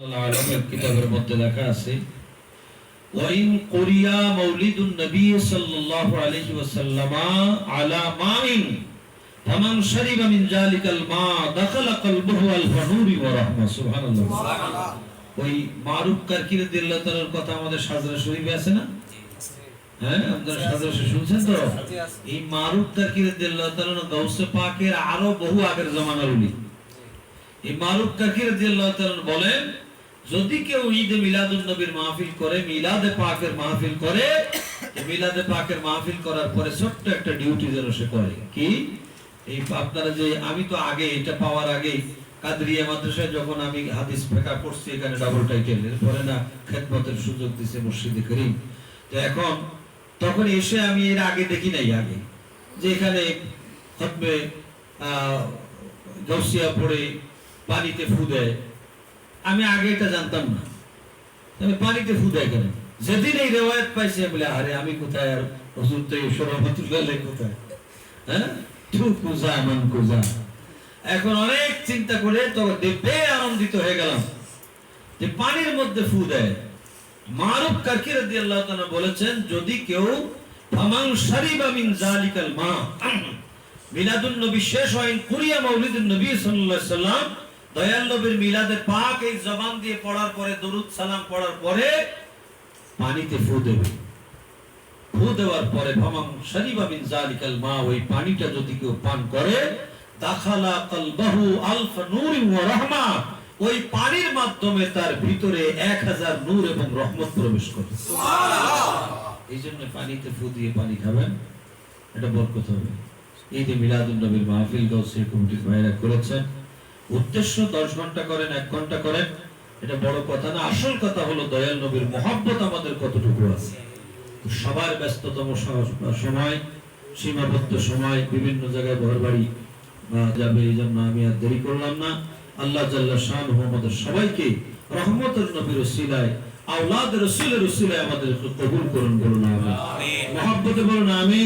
আলমের কিতাবের মধ্যে লেখা আছে ওয়াইন কোরিয়া মৌলিদুন নবী সাল্লাল্লাহু আলাইহি ওয়াসাল্লাম আলা মাইন ফামান শারিবা মিন জালিকাল মা দাখালা কলবুহু আল ফানুরি ওয়া রাহমা। সুবহানাল্লাহ। ওই মারুফ কারকি রাদিয়াল্লাহু তাআলার কথা আমাদের সাজরা শরীফে আছে না? হ্যাঁ আপনারা সাজরা শরীফ শুনছেন তো? এই মারুফ গাউসে পাকের আরও বহু আগের জামানার উনি এই মারুফ তাআলা বলেন যদি কেউ ঈদে মিলাদুন নবীর মাহফিল করে, মিলাদে পাকের মাহফিল করে মিলাদে পাকের মাহফিল করার পরে ছোট্ট একটা ডিউটি যেন সে করে। কি? এই আপনারা যে, আমি তো আগে এটা পাওয়ার আগে কাদরিয়া মাদ্রাসায় যখন আমি হাদিস ফেকা পড়ছি, এখানে ডাবল টাইটেল না খেদমতের সুযোগ দিছে মুর্শিদে করিম। তো এখন, তখন এসে আমি এর আগে দেখি নাই আগে। যে এখানে খতমে গৌসিয়া পড়ে, পানিতে ফু দেয়। আমি আগে এটা জানতাম না। আমি পানিতে ফু দেয় কেন যেদিন এই রেওয়ায়ত পাইছি বলে, আরে, আমি কোথায় আর হুজুর তো এই সরহমতুল্লাহ কোথায়? হ্যাঁ? কুজা এখন অনেক চিন্তা করে তো দেখবে আনন্দিত হয়ে গেলাম যে পানির মধ্যে ফু দেয় মারুফ কারকি রাদিয়াল্লাহু তাআলা বলেছেন, যদি কেউ ফামান শারিবা মিন জালিকাল মা, মিলাদুন নবী শেষ হয় কুরিয়া মাউলিদুন নবী সাল্লাল্লাহু আলাইহি সাল্লাম দয়াল নবীর মিলাদে পাক এই জবান দিয়ে পড়ার পরে দরুদ সালাম পড়ার পরে পানিতে ফু দেবে। ফু দেওয়ার পরে শারিবা মিন জালিকাল মা ওই পানিটা যদি কেউ পান করে দাখালা কলবাহু আলফ নূরি ওয়া রাহমা ওই পানির মাধ্যমে তার ভিতরে এক হাজার নূর এবং রহমত প্রবেশ করে। এই জন্য পানিতে ফু দিয়ে পানি খাবেন। এটা বরকত হবে। ঈদে মিলাদুন নবীর মাহফিল গৌসিয়া কমিটির ভাইরা করেছেন। উদ্দেশ্য দশ ঘণ্টা করেন এক ঘণ্টা করেন এটা বড় কথা না। আসল কথা হলো দয়াল নবীর মহাব্বত আমাদের কতটুকু আছে। সবার ব্যস্ততম সময় সীমাবদ্ধ সময় বিভিন্ন জায়গায় ঘর বাড়ি যাবে এই জন্য আমি আর দেরি করলাম না। আল্লাহ জাল্লা শাহ আমাদের সবাইকে রহমতের নবীর ওসিলায় আওলাদ রসুলের ওসিলায় আমাদের কবুল করুন বলুন আমি মহাব্বতে বলুন আমি